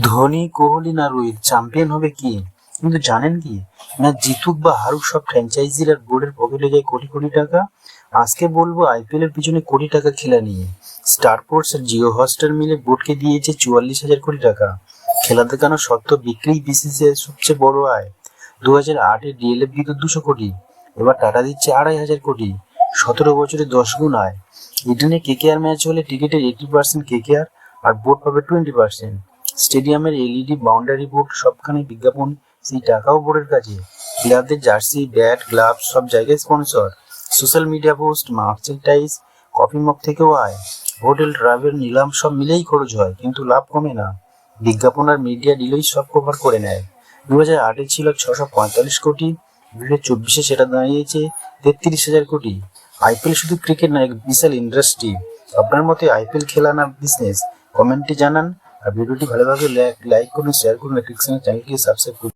ধোনি, কোহলি না রোহিত চ্যাম্পিয়ন হবে কি? কিন্তু জানেন কি, না জিতুক বা হারুক সব ফ্র্যাঞ্চাইজির আর বোর্ডের পকেটে যায় কোটি কোটি টাকা? আজকে বলব আইপিএল এর পিছনে কোটি টাকা খেলা নিয়ে। স্টার স্পোর্টস আর জিও হটস্টার মিলে বোর্ডকে দিয়েছে চুয়াল্লিশ হাজার কোটি টাকা। খেলা দেখানো সত্ত্বেও বিক্রি বিসিসিআই সবচেয়ে বড় আয়? দু হাজার আটে ডিএলএফ দিত দুশো কোটি, এবার টাটা দিচ্ছে আড়াই হাজার কোটি। সতেরো বছরে দশ গুণ আয়। ইডেনে কেকেআর ম্যাচ হলে টিকিটের এইটি পার্সেন্ট কেকেআর আর বোর্ড পাবে টোয়েন্টি পার্সেন্ট স্টেডিয়ামের এলইডি, বাউন্ডারি বোর্ড সবখানে বিজ্ঞাপন, সেই টাকাও বোর্ডের কাছে প্লেয়ারদের জার্সি, ব্যাট, গ্লাভস সব জায়গায় sponsor. Social media post, merchandise, coffee mug থেকেও আয়। হোটেল, ট্রাভেল, নিলাম সব মিলেই খরচ হয়, কিন্তু লাভ কমে না। বিজ্ঞাপন আর মিডিয়া ডিলেই সব কভার করে নেয়। দু হাজার আটে ছিল ছশো পঁয়তাল্লিশ কোটি দু হাজার চব্বিশে সেটা দাঁড়িয়েছে তেত্রিশ হাজার কোটি। আইপিএল শুধু ক্রিকেট নয়, বিশাল ইন্ডাস্ট্রি আপনার মতে আইপিএল খেলা না বিজনেস কমেন্টে জানান। আর ভিডিওটি ভালোভাবে লাইক করুন শেয়ার করুন আর চ্যানেলকে সাবস্ক্রাইব করুন